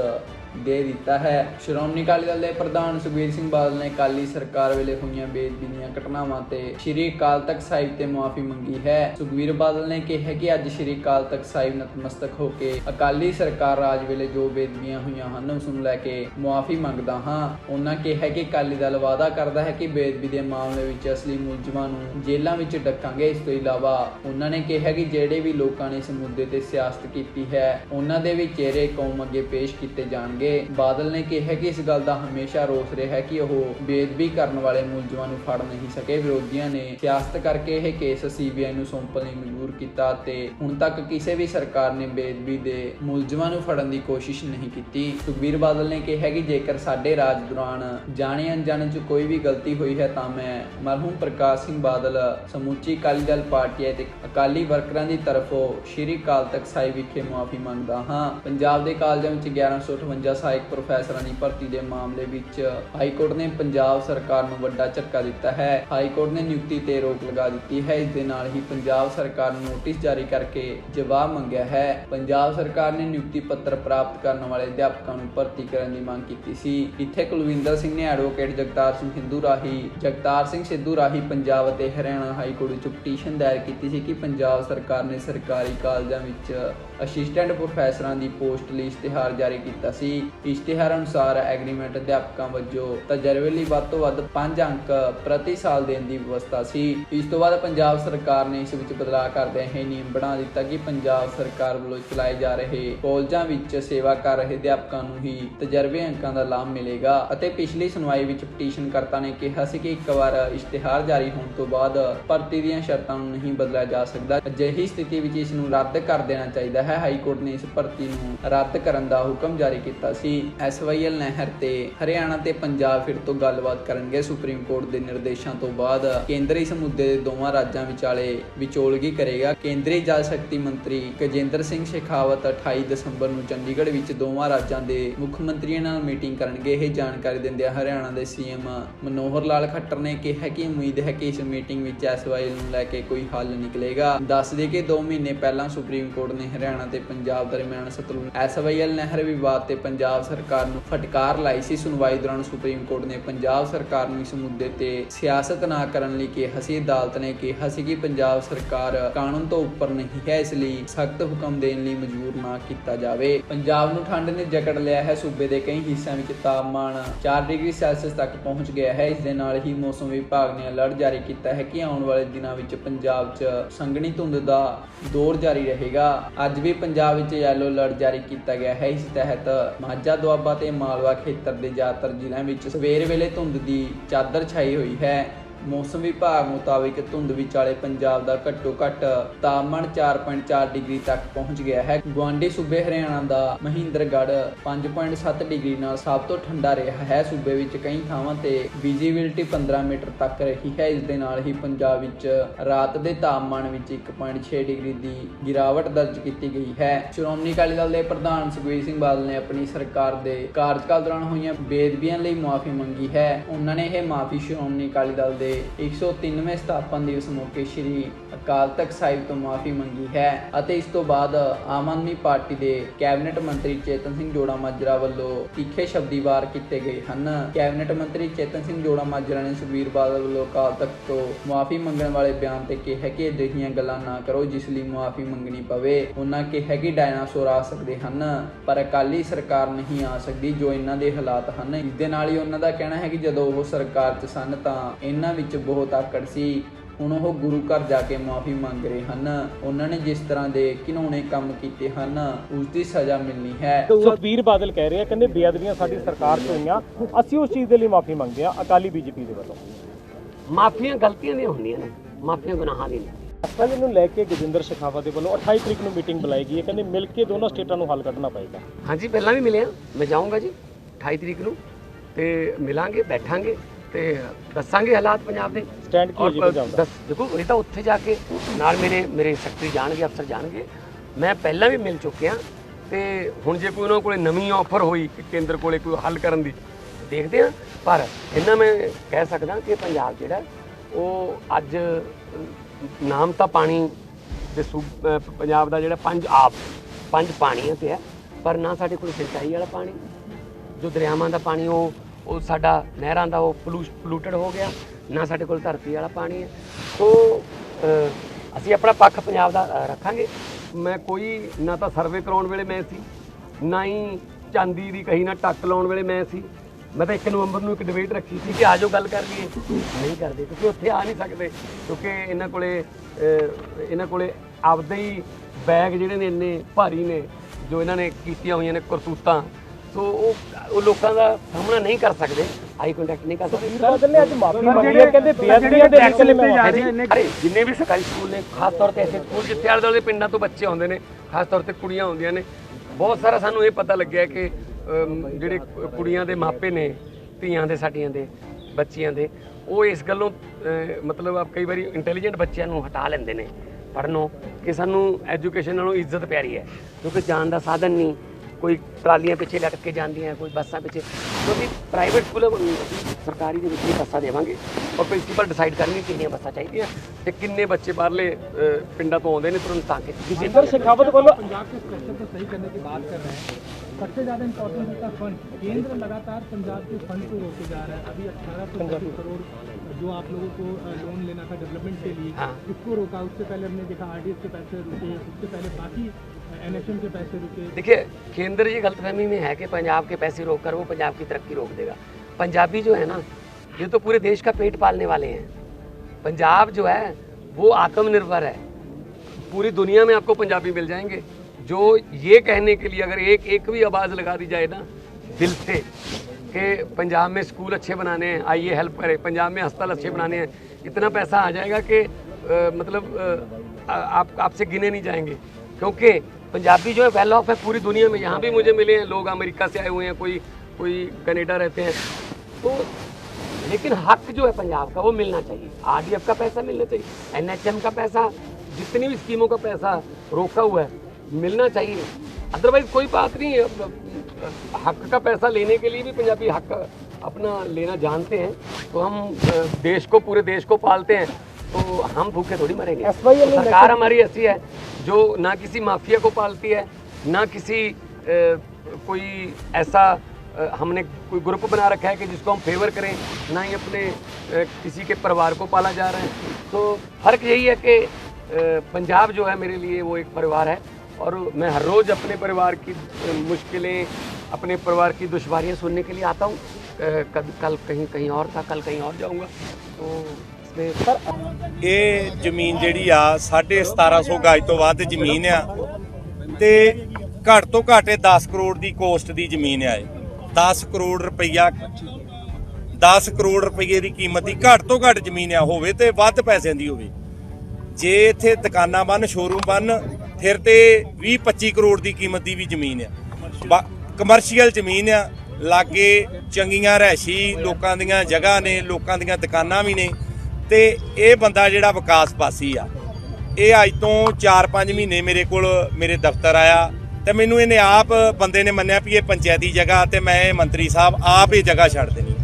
ਦੇ ਦਿੱਤਾ ਹੈ। ਸ਼੍ਰੋਮਣੀ ਅਕਾਲੀ ਦਲ ਦੇ ਪ੍ਰਧਾਨ ਸੁਖਬੀਰ ਸਿੰਘ ਬਾਦਲ ਨੇ ਅਕਾਲੀ ਸਰਕਾਰ ਵੇਲੇ ਹੋਈਆਂ ਬੇਅਦਬੀ ਦੀਆਂ ਘਟਨਾਵਾਂ ਤੇ ਸ਼੍ਰੀ ਅਕਾਲ ਤਖਤ ਸਾਹਿਬ ਤੇ ਮੁਆਫੀ ਮੰਗੀ ਹੈ। ਸੁਖਬੀਰ ਬਾਦਲ ਨੇ ਕਿਹਾ ਕਿ ਅੱਜ ਸ਼੍ਰੀ ਅਕਾਲ ਤਖਤ ਸਾਹਿਬ ਨਤਮਸਤਕ ਹੋ ਕੇ ਅਕਾਲੀ ਸਰਕਾਰ ਰਾਜ ਵੇਲੇ ਜੋ ਬੇਦਬੀਆਂ ਹੋਈਆਂ ਹਨ, ਉਸ ਨੂੰ ਲੈ ਕੇ ਮੁਆਫੀ ਮੰਗਦਾ ਹਾਂ। ਉਹਨਾਂ ਕਿਹਾ ਕਿ ਅਕਾਲੀ ਦਲ ਵਾਅਦਾ ਕਰਦਾ ਹੈ ਕਿ ਬੇਦਬੀ ਦੇ ਮਾਮਲੇ ਵਿੱਚ ਅਸਲੀ ਮੁਲਜ਼ਮਾਂ ਨੂੰ ਜੇਲ੍ਹਾਂ ਵਿੱਚ ਡੱਕਾਂਗੇ। ਇਸ ਤੋਂ ਇਲਾਵਾ ਉਹਨਾਂ ਨੇ ਕਿਹਾ ਕਿ ਜਿਹੜੇ ਵੀ ਲੋਕਾਂ ਨੇ ਇਸ ਮੁੱਦੇ ਤੇ ਸਿਆਸਤ ਕੀਤੀ ਹੈ, ਉਹਨਾਂ ਦੇ ਵੀ ਚਿਹਰੇ ਕੌਮ ਅੱਗੇ ਪੇਸ਼ ਕੀਤੇ ਜਾਣਗੇ। ਬਾਦਲ ਨੇ ਕਿਹਾ ਕਿ ਇਸ ਗੱਲ ਦਾ ਹਮੇਸ਼ਾ ਰੋਸ ਰਿਹਾ ਹੈ ਕਿ ਉਹ ਬੇਅਦਬੀ ਕਰਨ ਵਾਲੇ ਮੁਲਜ਼ਮਾਂ ਨੂੰ ਫੜ ਨਹੀਂ ਸਕੇ। ਵਿਰੋਧੀਆਂ ਨੇ ਸਿਆਸਤ ਕਰਕੇ ਇਹ ਕੇਸ ਸੀਬੀਆਈ ਨੂੰ ਸੌਂਪਣ ਲਈ ਮਜਬੂਰ ਕੀਤਾ ਤੇ ਹੁਣ ਤੱਕ ਕਿਸੇ ਵੀ ਸਰਕਾਰ ਨੇ ਬੇਦਬੀ ਦੇ ਮੁਲਜ਼ਮਾਂ ਨੂੰ ਫੜਨ ਦੀ ਕੋਸ਼ਿਸ਼ ਨਹੀਂ ਕੀਤੀ। ਸੁਖਬੀਰ ਬਾਦਲ ਨੇ ਕਿਹਾ ਕਿ ਜੇਕਰ ਸਾਡੇ ਰਾਜ ਦੌਰਾਨ ਜਾਣੇ ਅਣਜਾਣੇ 'ਚ ਕੋਈ ਵੀ ਗਲਤੀ ਹੋਈ ਹੈ ਤਾਂ ਮੈਂ ਮਰਹੂਮ ਪ੍ਰਕਾਸ਼ ਸਿੰਘ ਬਾਦਲ, ਸਮੁੱਚੀ ਅਕਾਲੀ ਦਲ ਪਾਰਟੀ ਅਤੇ ਅਕਾਲੀ ਵਰਕਰਾਂ ਦੀ ਤਰਫੋਂ ਸ਼੍ਰੀ ਅਕਾਲ ਤਖਤ ਸਾਹਿਬ ਵਿਖੇ ਮੁਆਫੀ ਮੰਗਦਾ ਹਾਂ। ਪੰਜਾਬ ਦੇ ਕਾਲਜਾਂ ਵਿੱਚ 1158 ਸਹਾਇਕ ਪ੍ਰੋਫੈਸਰਾਂ ਦੀ ਭਰਤੀ ਦੇ ਮਾਮਲੇ ਵਿੱਚ ਹਾਈ ਕੋਰਟ ਨੇ ਪੰਜਾਬ ਸਰਕਾਰ ਨੂੰ ਵੱਡਾ ਝਟਕਾ ਦਿੱਤਾ ਹੈ। ਹਾਈ ਕੋਰਟ ਨੇ ਨਿਯੁਕਤੀ ਤੇ ਰੋਕ ਲਗਾ ਦਿੱਤੀ ਹੈ। ਇਸ ਦੇ ਨਾਲ ਹੀ ਪੰਜਾਬ ਸਰਕਾਰ ਨੂੰ ਨੋਟਿਸ ਜਾਰੀ ਕਰਕੇ ਜਵਾਬ ਮੰਗਿਆ ਹੈ। ਪੰਜਾਬ ਸਰਕਾਰ ਨੇ ਨਿਯੁਕਤੀ ਪੱਤਰ ਪ੍ਰਾਪਤ ਕਰਨ ਵਾਲੇ ਅਧਿਆਪਕਾਂ ਨੂੰ ਭਰਤੀ ਕਰਨ ਦੀ ਮੰਗ ਕੀਤੀ ਸੀ। ਇੱਥੇ ਕੁਲਵਿੰਦਰ ਸਿੰਘ ਨੇ ਐਡਵੋਕੇਟ ਜਗਤਾਰ ਸਿੰਘ ਹਿੰਦੂ ਰਾਹੀਂ, ਜਗਤਾਰ ਸਿੰਘ ਸਿੱਧੂ ਰਾਹੀਂ ਪੰਜਾਬ ਅਤੇ ਹਰਿਆਣਾ ਹਾਈ ਕੋਰਟ ਵਿੱਚ ਪਟੀਸ਼ਨ ਦਾਇਰ ਕੀਤੀ ਸੀ ਕਿ ਪੰਜਾਬ ਸਰਕਾਰ ਨੇ ਸਰਕਾਰੀ ਕਾਲਜਾਂ ਵਿੱਚ ਅਸਿਸਟੈਂਟ ਪ੍ਰੋਫੈਸਰਾਂ ਦੀ ਪੋਸਟ ਲਈ ਇਸ਼ਤਿਹਾਰ ਜਾਰੀ ਕੀਤਾ ਸੀ। ਇਸ਼ਤਿਹਾਰ ਅਨੁਸਾਰ ਐਗਰੀਮੈਂਟ ਅਧਿਆਪਕਾਂ ਵਜੋਂ ਤਜਰਬੇ ਲਈ ਵੱਧ ਤੋਂ ਵੱਧ 5 ਅੰਕ ਪ੍ਰਤੀ ਸਾਲ ਦੇਣ ਦੀ ਵਿਵਸਥਾ ਸੀ। ਇਸ ਤੋਂ ਬਾਅਦ ਪੰਜਾਬ ਸਰਕਾਰ ਨੇ ਇਸ ਵਿੱਚ ਬਦਲਾਅ ਕਰਦਿਆਂ ਇਹ ਨਿਯਮ ਬਣਾ ਦਿੱਤਾ ਕਿ ਪੰਜਾਬ ਸਰਕਾਰ ਵੱਲੋਂ ਚਲਾਏ ਜਾ ਰਹੇ ਕਾਲਜਾਂ ਵਿੱਚ ਸੇਵਾ ਕਰ ਰਹੇ ਅਧਿਆਪਕਾਂ ਨੂੰ ਹੀ ਤਜਰਬੇ ਅੰਕਾਂ ਦਾ ਲਾਭ ਮਿਲੇਗਾ ਅਤੇ ਪਿਛਲੀ ਸੁਣਵਾਈ ਵਿੱਚ ਪਟੀਸ਼ਨ ਕਰਤਾ ਨੇ ਕਿਹਾ ਸੀ ਕਿ ਇੱਕ ਵਾਰ ਇਸ਼ਤਿਹਾਰ ਜਾਰੀ ਹੋਣ ਤੋਂ ਬਾਅਦ ਭਰਤੀ ਦੀਆਂ ਸ਼ਰਤਾਂ ਨੂੰ ਨਹੀਂ ਬਦਲਿਆ ਜਾ ਸਕਦਾ। ਅਜਿਹੀ ਸਥਿਤੀ ਵਿੱਚ ਇਸ ਨੂੰ ਰੱਦ ਕਰ ਦੇਣਾ ਚਾਹੀਦਾ ਹੈ। ਹਾਈ ਕੋਰਟ ਨੇ ਇਸ ਭਰਤੀ ਨੂੰ ਰੱਦ ਕਰਨ ਦਾ ਹੁਕਮ ਜਾਰੀ ਕੀਤਾ ਕੀਤਾ ਸੀ ਐਸਵਾਈਐਲ ਨਹਿਰ ਤੇ ਹਰਿਆਣਾ ਤੇ ਪੰਜਾਬ ਫਿਰ ਤੋਂ ਗੱਲਬਾਤ ਕਰਨਗੇ ਸੁਪਰੀਮ ਕੋਰਟ ਦੇ ਨਿਰਦੇਸ਼ਾਂ ਤੋਂ ਬਾਅਦ। ਕੇਂਦਰ ਇਸ ਮੁੱਦੇ ਦੇ ਦੋਵਾਂ ਰਾਜਾਂ ਵਿਚਾਲੇ ਵਿਚੋਲਗੀ ਕਰੇਗਾ। ਕੇਂਦਰੀ ਜਲ ਸ਼ਕਤੀ ਮੰਤਰੀ ਗਜੇਂਦਰ ਸਿੰਘ ਸ਼ੇਖਾਵਤ 28 ਦਸੰਬਰ ਨੂੰ ਚੰਡੀਗੜ੍ਹ ਵਿੱਚ ਦੋਵਾਂ ਰਾਜਾਂ ਦੇ ਮੁੱਖ ਮੰਤਰੀਆਂ ਨਾਲ ਮੀਟਿੰਗ ਕਰਨਗੇ। ਇਹ ਜਾਣਕਾਰੀ ਦਿੰਦਿਆਂ ਹਰਿਆਣਾ ਦੇ ਸੀਐਮ ਮਨੋਹਰ ਲਾਲ ਖੱਟਰ ਨੇ ਕਿਹਾ ਕਿ ਉਮੀਦ ਹੈ ਕਿ ਇਸ ਮੀਟਿੰਗ ਵਿੱਚ ਐਸਵਾਈਐਲ ਨੂੰ ਲੈ ਕੇ ਕੋਈ ਹੱਲ ਨਿਕਲੇਗਾ। ਦੱਸ ਦੇ ਕਿ 2 ਮਹੀਨੇ ਪਹਿਲਾਂ ਸੁਪਰੀਮ ਕੋਰਟ ਨੇ ਹਰਿਆਣਾ ਤੇ ਪੰਜਾਬ ਦਰਮਿਆਨ ਸਤਲੁਜ ਐਸਵਾਈਐਲ ਨਹਿਰ ਵਿਵਾਦ ਤੇ ਪੰਜਾਬ ਸਰਕਾਰ ਨੂੰ ਫਟਕਾਰ ਲਾਈ ਸੀ। ਸੁਣਵਾਈ ਦੌਰਾਨ ਸੁਪਰੀਮ ਕੋਰਟ ਨੇ ਪੰਜਾਬ ਸਰਕਾਰ ਨੂੰ ਇਸ ਮੁੱਦੇ ਤੇ ਸਿਆਸਤ ਨਾ ਕਰਨ ਲਈ ਕਿਹਾ ਸੀ। ਅਦਾਲਤ ਨੇ ਕਿਹਾ ਸੀ ਕਿ ਪੰਜਾਬ ਸਰਕਾਰ ਕਾਨੂੰਨ ਤੋਂ ਉੱਪਰ ਨਹੀਂ ਹੈ, ਇਸ ਲਈ ਸਖਤ ਹੁਕਮ ਦੇਣ ਲਈ ਮਜਬੂਰ ਨਾ ਕੀਤਾ ਜਾਵੇ। ਪੰਜਾਬ ਨੂੰ ਠੰਡ ਨੇ ਜਕੜ ਲਿਆ ਹੈ। ਸੂਬੇ ਦੇ ਕਈ ਹਿੱਸਿਆਂ ਵਿੱਚ ਤਾਪਮਾਨ 4 ਡਿਗਰੀ ਸੈਲਸੀਅਸ ਤੱਕ ਪਹੁੰਚ ਗਿਆ ਹੈ। ਇਸ ਦੇ ਨਾਲ ਹੀ ਮੌਸਮ ਵਿਭਾਗ ਨੇ ਅਲਰਟ ਜਾਰੀ ਕੀਤਾ ਹੈ ਕਿ ਆਉਣ ਵਾਲੇ ਦਿਨਾਂ ਵਿੱਚ ਪੰਜਾਬ 'ਚ ਸੰਘਣੀ ਧੁੰਦ ਦਾ ਦੌਰ ਜਾਰੀ ਰਹੇਗਾ। ਅੱਜ ਵੀ ਪੰਜਾਬ ਵਿੱਚ ਯੈਲੋ ਅਲਰਟ ਜਾਰੀ ਕੀਤਾ ਗਿਆ ਹੈ। ਇਸ ਤਹਿਤ ਮਾਝਾ, ਦੁਆਬਾ ਤੇ ਮਾਲਵਾ ਖੇਤਰ ਦੇ ਜ਼ਿਆਦਾਤਰ ਜ਼ਿਲ੍ਹਿਆਂ ਵਿੱਚ ਸਵੇਰ ਵੇਲੇ ਧੁੰਦ ਦੀ ਚਾਦਰ ਛਾਈ ਹੋਈ ਹੈ। ਮੌਸਮ ਵਿਭਾਗ ਮੁਤਾਬਿਕ ਧੁੰਦ ਵਿਚਾਲੇ ਪੰਜਾਬ ਦਾ ਘੱਟੋ ਘੱਟ ਤਾਪਮਾਨ 4.4 ਡਿਗਰੀ ਤੱਕ ਪਹੁੰਚ ਗਿਆ ਹੈ। ਗੁਆਂਢੀ ਸੂਬੇ ਹਰਿਆਣਾ ਦਾ ਮਹਿੰਦਰਗੜ੍ਹ 5.7 ਡਿਗਰੀ ਨਾਲ ਸਭ ਤੋਂ ਠੰਡਾ ਰਿਹਾ ਹੈ। ਸੂਬੇ ਵਿੱਚ ਕਈ ਥਾਵਾਂ ਤੇ ਵਿਜ਼ਿਬਿਲਟੀ 15 ਮੀਟਰ ਤੱਕ ਰਹੀ ਹੈ। ਇਸ ਦੇ ਨਾਲ ਹੀ ਪੰਜਾਬ ਵਿੱਚ ਰਾਤ ਦੇ ਤਾਪਮਾਨ ਵਿੱਚ 1.6 ਡਿਗਰੀ ਦੀ ਗਿਰਾਵਟ ਦਰਜ ਕੀਤੀ ਗਈ ਹੈ। ਸ਼੍ਰੋਮਣੀ ਅਕਾਲੀ ਦਲ ਦੇ ਪ੍ਰਧਾਨ ਸੁਖਬੀਰ ਸਿੰਘ ਬਾਦਲ ਨੇ ਆਪਣੀ ਸਰਕਾਰ ਦੇ ਕਾਰਜਕਾਲ ਦੌਰਾਨ ਹੋਈਆਂ ਬੇਦਬੀਆਂ ਲਈ ਮਾਫੀ ਮੰਗੀ ਹੈ। ਉਹਨਾਂ ਨੇ ਇਹ ਮਾਫੀ ਸ਼੍ਰੋਮਣੀ ਅਕਾਲੀ ਦਲ ਦੇ 103ਵੇਂ ਸਥਾਪਨ ਦਿਵਸ ਮੌਕੇ ਸ੍ਰੀ ਅਕਾਲ ਤਖਤ ਸਾਹਿਬ ਤੋਂ ਮਾਫੀ ਮੰਗੀ ਹੈ ਅਤੇ ਇਸ ਤੋਂ ਬਾਅਦ ਆਮ ਆਦਮੀ ਪਾਰਟੀ ਦੇ ਕੈਬਨਿਟ ਮੰਤਰੀ ਚੇਤਨ ਸਿੰਘ ਜੋੜਾ ਮਾਜਰਾ ਵੱਲੋਂ ਤਿੱਖੇ ਸ਼ਬਦੀ ਵਾਰ ਕੀਤੇ ਗਏ ਹਨ। ਕੈਬਨਿਟ ਮੰਤਰੀ ਚੇਤਨ ਸਿੰਘ ਜੋੜਾ ਮਾਜਰਾ ਨੇ ਸੁਖਬੀਰ ਬਾਦਲ ਵੱਲੋਂ ਅਕਾਲ ਤਖਤ ਤੋਂ ਮਾਫੀ ਮੰਗਣ ਵਾਲੇ ਬਿਆਨ ਤੇ ਕਿਹਾ ਕਿ ਅਜਿਹੀਆਂ ਗੱਲਾਂ ਨਾ ਕਰੋ, ਜਿਸ ਲਈ ਮਾਫੀ ਮੰਗਣੀ ਪਵੇ। ਉਹਨਾਂ ਕਿਹਾ ਕਿ ਡਾਇਨਾਸੌਰ ਆ ਸਕਦੇ ਹਨ, ਪਰ ਅਕਾਲੀ ਸਰਕਾਰ ਨਹੀਂ ਆ ਸਕਦੀ ਜੋ ਇਹਨਾਂ ਦੇ ਹਾਲਾਤ ਹਨ। ਇਸ ਦੇ ਨਾਲ ਹੀ ਉਹਨਾਂ ਦਾ ਕਹਿਣਾ ਹੈ ਕਿ ਜਦੋਂ ਉਹ ਸਰਕਾਰ 'ਚ ਸਨ ਤਾਂ ਇਹਨਾਂ ਵਿੱਚ ਬਹੁਤ ਆਕੜ ਸੀ। ਹੁਣ ਉਹ ਗੁਰੂ ਘਰ ਜਾ ਕੇ ਮਾਫੀ ਮੰਗ ਰਹੇ ਹਨ। ਉਹਨਾਂ ਨੇ ਜਿਸ ਤਰ੍ਹਾਂ ਦੇ ਘਿਨੌਣੇ ਕੰਮ ਕੀਤੇ ਹਨ ਉਸ ਦੀ ਸਜ਼ਾ ਮਿਲਣੀ ਹੈ। ਸੁਖਬੀਰ ਬਾਦਲ ਕਹਿ ਰਹੇ ਕਹਿੰਦੇ ਬੇਅਦਬੀਆਂ ਸਾਡੀ ਸਰਕਾਰ 'ਚ ਹੋਈਆਂ ਅਸੀਂ ਉਸ ਚੀਜ਼ ਦੇ ਲਈ ਮਾਫੀ ਮੰਗਦੇ ਆ ਅਕਾਲੀ ਬੀਜੇਪੀ ਦੇ ਵੱਲੋਂ। ਮਾਫੀਆਂ ਗਲਤੀਆਂ ਦੀਆਂ ਹੁੰਦੀਆਂ ਨੇ ਮਾਫੀਆਂ ਗੁਨਾਹਾਂ ਦੀਆਂ। ਅਸਲ ਨੂੰ ਲੈ ਕੇ ਗਜਿੰਦਰ ਸ਼ੇਖਾਵਤ ਦੇ ਵੱਲੋਂ 28 ਤਰੀਕ ਨੂੰ ਮੀਟਿੰਗ ਬੁਲਾਈ ਗਈ ਹੈ ਕਹਿੰਦੇ ਮਿਲ ਕੇ ਦੋਨੋਂ ਸਟੇਟਾਂ ਨੂੰ ਹੱਲ ਕੱਢਣਾ ਪਏਗਾ। ਹਾਂਜੀ ਪਹਿਲਾਂ ਵੀ ਮਿਲੇ ਆ ਮੈਂ ਜਾਊਂਗਾ ਜੀ 28 ਤਰੀਕ ਨੂੰ ਤੇ ਮਿਲਾਂਗੇ ਬੈਠਾਂਗੇ। ਤੇ ਦੱਸਾਂਗੇ ਹਾਲਾਤ ਪੰਜਾਬ ਦੇ। ਸਟੈਂਡ ਕੀ ਹੋ ਜੀ ਪੰਜਾਬ ਦਾ? ਦੇਖੋ ਇਹ ਤਾਂ ਉੱਥੇ ਜਾ ਕੇ ਨਾਲ ਮੇਰੇ ਮੇਰੇ ਸੈਕਟਰੀ ਜਾਣਗੇ ਅਫਸਰ ਜਾਣਗੇ। ਮੈਂ ਪਹਿਲਾਂ ਵੀ ਮਿਲ ਚੁੱਕਿਆ। ਤੇ ਹੁਣ ਜੇ ਕੋਈ ਉਹਨਾਂ ਕੋਲੇ ਨਵੀਂ ਆਫਰ ਹੋਈ ਕਿ ਕੇਂਦਰ ਕੋਲੇ ਕੋਈ ਹੱਲ ਕਰਨ ਦੀ ਦੇਖਦੇ ਆ ਪਰ ਇਹਨਾਂ ਮੈਂ ਕਹਿ ਸਕਦਾ ਕਿ ਪੰਜਾਬ ਜਿਹੜਾ ਉਹ ਅੱਜ ਨਾਮ ਤਾਂ ਪਾਣੀ ਅਹ, ਪੰਜਾਬ ਦਾ ਜਿਹੜਾ ਪੰਜ ਆਪ ਪੰਜ ਪਾਣੀਆਂ ਤੇ ਹੈ ਪਰ ਨਾ ਸਾਡੇ ਕੋਲ ਸਿੰਚਾਈ ਵਾਲਾ ਪਾਣੀ ਜੋ ਦਰਿਆਵਾਂ ਦਾ ਪਾਣੀ ਉਹ ਉਹ ਸਾਡਾ ਨਹਿਰਾਂ ਦਾ ਉਹ ਪੋਲੂਟਡ ਹੋ ਗਿਆ, ਨਾ ਸਾਡੇ ਕੋਲ ਧਰਤੀ ਵਾਲਾ ਪਾਣੀ ਹੈ। ਸੋ ਅਸੀਂ ਆਪਣਾ ਪੱਖ ਪੰਜਾਬ ਦਾ ਰੱਖਾਂਗੇ। ਮੈਂ ਕੋਈ, ਨਾ ਤਾਂ ਸਰਵੇ ਕਰਾਉਣ ਵੇਲੇ ਮੈਂ ਸੀ, ਨਾ ਹੀ ਚਾਂਦੀ ਦੀ ਕਹੀ ਨਾ ਟੱਕ ਲਾਉਣ ਵੇਲੇ ਮੈਂ ਸੀ। ਮੈਂ ਤਾਂ 1 ਨਵੰਬਰ ਨੂੰ ਇੱਕ ਡਿਬੇਟ ਰੱਖੀ ਸੀ ਕਿ ਆਜੋ ਗੱਲ ਕਰ ਲਈਏ। ਨਹੀਂ ਕਰਦੇ ਕਿਉਂਕਿ ਉੱਥੇ ਆ ਨਹੀਂ ਸਕਦੇ, ਕਿਉਂਕਿ ਇਹਨਾਂ ਕੋਲੇ ਇਹਨਾਂ ਕੋਲੇ ਆਪਦੇ ਹੀ ਬੈਗ ਜਿਹੜੇ ਨੇ ਇੰਨੇ ਭਾਰੀ ਨੇ, ਜੋ ਇਹਨਾਂ ਨੇ ਕੀਤੀਆਂ ਹੋਈਆਂ ਨੇ ਕਰਤੂਤਾਂ। ਸੋ ਉਹ ਉਹ ਲੋਕਾਂ ਦਾ ਸਾਹਮਣਾ ਨਹੀਂ ਕਰ ਸਕਦੇ ਆਈ ਕੰਟੈਕਟ ਨਹੀਂ ਕਰ ਸਕਦੇ। ਬਾਦਲ ਨੇ ਅੱਜ ਮਾਫੀ ਮੰਗੀ ਹੈ ਕਹਿੰਦੇ ਬੇਅਦਬੀਆਂ ਦੇ ਨਿਕਲੇ ਮੈਂ ਮਾਫੀ। ਅਰੇ ਜਿੰਨੇ ਵੀ ਸਰਕਾਰੀ ਸਕੂਲ ਨੇ ਖਾਸ ਤੌਰ ਤੇ ਐਸੇ ਸਕੂਲ ਜਿੱਥੇ ਆਲੇ ਦੁਆਲੇ ਪਿੰਡਾਂ ਤੋਂ ਬੱਚੇ ਆਉਂਦੇ ਨੇ ਖਾਸ ਤੌਰ ਤੇ ਕੁੜੀਆਂ ਆਉਂਦੀਆਂ ਨੇ ਬਹੁਤ ਸਾਰਾ ਸਾਨੂੰ ਇਹ ਪਤਾ ਲੱਗਿਆ ਕਿ ਜਿਹੜੇ ਕੁੜੀਆਂ ਦੇ ਮਾਪੇ ਨੇ ਧੀਆਂ ਦੇ ਸਾਡੀਆਂ ਦੇ ਬੱਚੀਆਂ ਦੇ ਉਹ ਇਸ ਗੱਲੋਂ ਮਤਲਬ ਆਪ ਕਈ ਵਾਰੀ ਇੰਟੈਲੀਜੈਂਟ ਬੱਚਿਆਂ ਨੂੰ ਹਟਾ ਲੈਂਦੇ ਨੇ। ਪੜਨੋਂ ਕਿ ਸਾਨੂੰ ਐਜੂਕੇਸ਼ਨ ਨਾਲੋਂ ਇੱਜ਼ਤ ਪਿਆਰੀ ਹੈ ਕਿਉਂਕਿ ਜਾਣ ਦਾ ਸਾਧਨ ਨਹੀਂ ਕੋਈ ਟਰਾਲੀਆਂ ਪਿੱਛੇ ਲਟਕ ਕੇ ਜਾਂਦੀਆਂ ਕੋਈ ਬੱਸਾਂ ਪਿੱਛੇ ਕਿਉਂਕਿ ਪ੍ਰਾਈਵੇਟ ਸਕੂਲ ਸਰਕਾਰੀ ਦੇ ਵਿੱਚ ਹੀ ਬੱਸਾਂ ਦੇਵਾਂਗੇ ਔਰ ਪ੍ਰਿੰਸੀਪਲ ਡਿਸਾਈਡ ਕਰਨਗੇ ਕਿੰਨੀਆਂ ਬੱਸਾਂ ਚਾਹੀਦੀਆਂ ਤੇ ਕਿੰਨੇ ਬੱਚੇ ਬਾਹਰਲੇ ਅ, ਪਿੰਡਾਂ ਤੋਂ ਆਉਂਦੇ ਨੇ ਤੁਰੰਤ ਤਾਂ ਕਿ ਗਜਿੰਦਰ ਸ਼ੇਖਾਵਤ ਵੱਲੋਂ पंजाब के स्ट्रक्चर को सही करने की बात कर रहे हैं सबसे ज्यादा इम्पोर्टेंट होता है फंड केंद्र लगातार पंजाब के फंड को रोके जा रहा है अभी अठारह सौ पच्चीस करोड़ जो आप लोगों को अ, लोन लेना था डेवलपमेंट के लिए हाँ। उसको रोका उससे पहले हमने देखा आर के पैसे रुके उससे पहले बाकी देखिए, केंद्र ये गलतफहमी में है कि पंजाब के पैसे रोक कर वो पंजाब की तरक्की रोक देगा। पंजाबी जो है ना, ये तो पूरे देश का पेट पालने वाले हैं। पंजाब जो है, वो आत्मनिर्भर है। पूरी दुनिया में आपको पंजाबी मिल जाएँगे। जो ये कहने के लिए अगर एक एक भी आवाज़ लगा दी जाए ना, दिल से, कि पंजाब में स्कूल अच्छे बनाने हैं, आइए हेल्प करें, पंजाब में अस्पताल अच्छे बनाने हैं, इतना पैसा आ जाएगा कि मतलब आ- आप, आपसे गिने नहीं जाएँगे। क्योंकि पंजाबी जो है वेल ऑफ़ है पूरी दुनिया में। यहाँ भी मुझे मिले हैं लोग अमेरिका से आए हुए हैं कोई कोई कनेडा रहते हैं। तो लेकिन हक जो है पंजाब का वो मिलना चाहिए। आरडीएफ का पैसा मिलना चाहिए एनएचएम का पैसा जितनी भी स्कीमों का पैसा रोका हुआ है मिलना चाहिए। अदरवाइज़ कोई बात नहीं है हक का पैसा लेने के लिए भी पंजाबी हक अपना लेना जानते हैं। तो हम देश को पूरे देश को पालते हैं। तो हम भूखे थोड़ी मरेंगे। सरकार हमारी ऐसी है जो ना किसी माफिया को पालती है ना किसी अ, कोई ऐसा अ, हमने कोई ग्रुप बना रखा है कि जिसको हम फेवर करें ना ही अपने अ, किसी के परिवार को पाला जा रहा है। तो फ़र्क यही है कि पंजाब जो है मेरे लिए वो एक परिवार है और मैं हर रोज़ अपने परिवार की मुश्किलें अपने परिवार की दुश्वारियाँ सुनने के लिए आता हूँ। कल कहीं कहीं और था कल कहीं और जाऊँगा। तो ਇਹ ਜ਼ਮੀਨ ਜਿਹੜੀ ਆ 1750 ਗਾਜ ਤੋਂ ਵੱਧ ਜ਼ਮੀਨ ਆ ਤੇ ਘੱਟ ਤੋਂ ਘੱਟ 10 ਕਰੋੜ ਦੀ ਕੋਸਟ ਦੀ ਜ਼ਮੀਨ ਆ 10 ਕਰੋੜ ਰੁਪਈਆ 10 ਕਰੋੜ ਰੁਪਈਏ ਦੀ ਕੀਮਤ ਦੀ ਘੱਟ ਤੋਂ ਘੱਟ ਜ਼ਮੀਨ ਆ ਹੋਵੇ ਤੇ ਵੱਧ ਪੈਸਿਆਂ ਦੀ ਹੋਵੇ। ਜੇ ਇੱਥੇ ਦੁਕਾਨਾਂ ਬੰਨ ਸ਼ੋਰੂਮ ਬੰਨ, ਫਿਰ ਤੇ 20 25 ਕਰੋੜ ਦੀ ਕੀਮਤ ਦੀ ਵੀ ਜ਼ਮੀਨ ਆ। ਕਮਰਸ਼ੀਅਲ ਜ਼ਮੀਨ ਆ, ਲਾਗੇ ਚੰਗੀਆਂ ਰਹਿਸ਼ੀ ਲੋਕਾਂ ਦੀਆਂ ਜਗ੍ਹਾ ਨੇ, ਲੋਕਾਂ ਦੀਆਂ ਦੁਕਾਨਾਂ ਵੀ ਨੇ। ਤੇ ਇਹ ਬੰਦਾ ਜਿਹੜਾ ਵਿਕਾਸ ਪਾਸੀ ਆ, ਇਹ ਅੱਜ ਤੋਂ 4-5 ਮਹੀਨੇ ਮੇਰੇ ਕੋਲ ਮੇਰੇ ਦਫ਼ਤਰ ਆਇਆ ਤੇ ਮੈਨੂੰ ਇਹਨੇ ਆਪ ਬੰਦੇ ਨੇ ਮੰਨਿਆ ਵੀ ਇਹ ਪੰਚਾਇਤੀ ਜਗ੍ਹਾ ਤੇ ਮੈਂ ਇਹ ਮੰਤਰੀ ਸਾਹਿਬ ਆਪ ਇਹ ਜਗ੍ਹਾ ਛੱਡ ਦੇਣੀ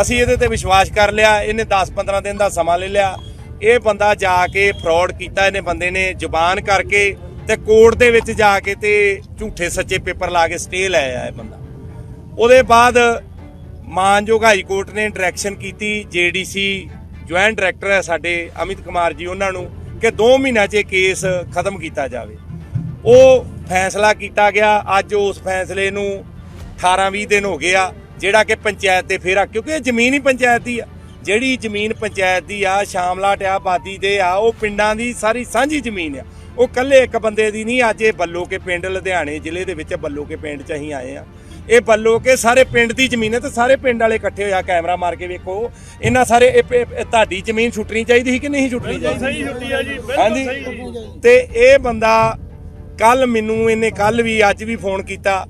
ਅਸੀਂ ਇਹਦੇ ਤੇ ਵਿਸ਼ਵਾਸ ਕਰ ਲਿਆ, ਇਹਨੇ 10-15 ਦਿਨ ਦਾ ਸਮਾਂ ਲੈ ਲਿਆ। ਇਹ ਬੰਦਾ ਜਾ ਕੇ ਫਰਾਡ ਕੀਤਾ, ਇਹਨੇ ਬੰਦੇ ਨੇ ਜ਼ੁਬਾਨ ਕਰਕੇ ਤੇ ਕੋਰਟ ਦੇ ਵਿੱਚ ਜਾ ਕੇ ਤੇ ਝੂਠੇ ਸੱਚੇ ਪੇਪਰ ਲਾ ਕੇ ਸਟੇ ਲੈ ਆਇਆ ਇਹ ਬੰਦਾ। ਉਹਦੇ ਬਾਅਦ ਮਾਨਯੋਗ ਹਾਈ ਕੋਰਟ ਨੇ ਡਾਇਰੈਕਸ਼ਨ ਕੀਤੀ ਜੀਡੀਸੀ ਜੁਆਇੰਟ ਡਾਇਰੈਕਟਰ ਹੈ ਸਾਡੇ ਅਮਿਤ ਕੁਮਾਰ ਜੀ, ਉਹਨਾਂ ਨੂੰ ਕਿ 2 ਮਹੀਨਿਆਂ 'ਚ ਇਹ ਕੇਸ ਖਤਮ ਕੀਤਾ ਜਾਵੇ। ਉਹ ਫੈਸਲਾ ਕੀਤਾ ਗਿਆ, ਅੱਜ ਉਸ ਫੈਸਲੇ ਨੂੰ 18-20 ਦਿਨ ਹੋ ਗਏ ਆ, ਜਿਹੜਾ ਕਿ ਪੰਚਾਇਤ ਤੇ ਫੇਰਾ, ਕਿਉਂਕਿ ਇਹ ਜ਼ਮੀਨ ਹੀ ਪੰਚਾਇਤ ਦੀ ਆ। ਜਿਹੜੀ ਜ਼ਮੀਨ ਪੰਚਾਇਤ ਦੀ ਆ ਸ਼ਾਮਲਾਟ ਆ ਆਬਾਦੀ ਦੇ ਆ, ਉਹ ਪਿੰਡਾਂ ਦੀ ਸਾਰੀ ਸਾਂਝੀ ਜ਼ਮੀਨ ਆ। ਉਹ ਕੱਲੇ ਇੱਕ ਬੰਦੇ ਦੀ ਨਹੀਂ, ਅੱਜ ਇਹ ਬੱਲੋ ਕੇ ਪਿੰਡ, ਲੁਧਿਆਣੇ ਜ਼ਿਲ੍ਹੇ ਦੇ ਵਿੱਚ ਬੱਲੋ ਕੇ ਪਿੰਡ 'ਚ ਅਸੀਂ ਆਏ ਆ। ਇਹ ਬੱਲੋ ਕੇ ਸਾਰੇ ਪਿੰਡ ਦੀ ਜ਼ਮੀਨ ਹੈ ਤੇ ਸਾਰੇ ਪਿੰਡ ਵਾਲੇ ਇਕੱਠੇ ਹੋਇਆ ਕੈਮਰਾ ਮਾਰ ਕੇ ਵੇਖੋ। ਇਹਨਾਂ ਸਾਰੇ ਇਹ ਪ- ਇਹ ਤੁਹਾਡੀ ਜ਼ਮੀਨ ਛੁੱਟਣੀ ਚਾਹੀਦੀ ਸੀ ਕਿ ਨਹੀਂ ਛੁੱਟਣੀ ਚਾਹੀਦੀ? ਸਹੀ ਛੁੱਟੀ ਆ ਜੀ ਹਾਂਜੀ। ਤੇ ਇਹ ਬੰਦਾ ਕੱਲ ਮੈਨੂੰ ਇਹਨੇ ਕੱਲ ਵੀ ਅੱਜ ਵੀ ਫੋਨ ਕੀਤਾ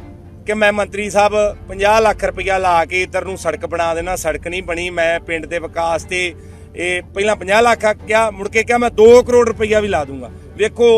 ਕਿ ਮੈਂ ਮੰਤਰੀ ਸਾਹਿਬ 50 ਲੱਖ ਰੁਪਇਆ ਲਾ ਕੇ ਇੱਧਰ ਨੂੰ ਸੜਕ ਬਣਾ ਦੇਣਾ ਸੜਕ ਨਹੀਂ ਬਣੀ ਮੈਂ ਪਿੰਡ ਦੇ ਵਿਕਾਸ ਤੇ ਇਹ ਪਹਿਲਾਂ 50 ਲੱਖ ਆ ਕਿਹਾ ਮੁੜ ਕੇ ਕਿਹਾ ਮੈਂ 2 ਕਰੋੜ ਰੁਪਇਆ ਵੀ ਲਾ ਦੂੰਗਾ। ਵੇਖੋ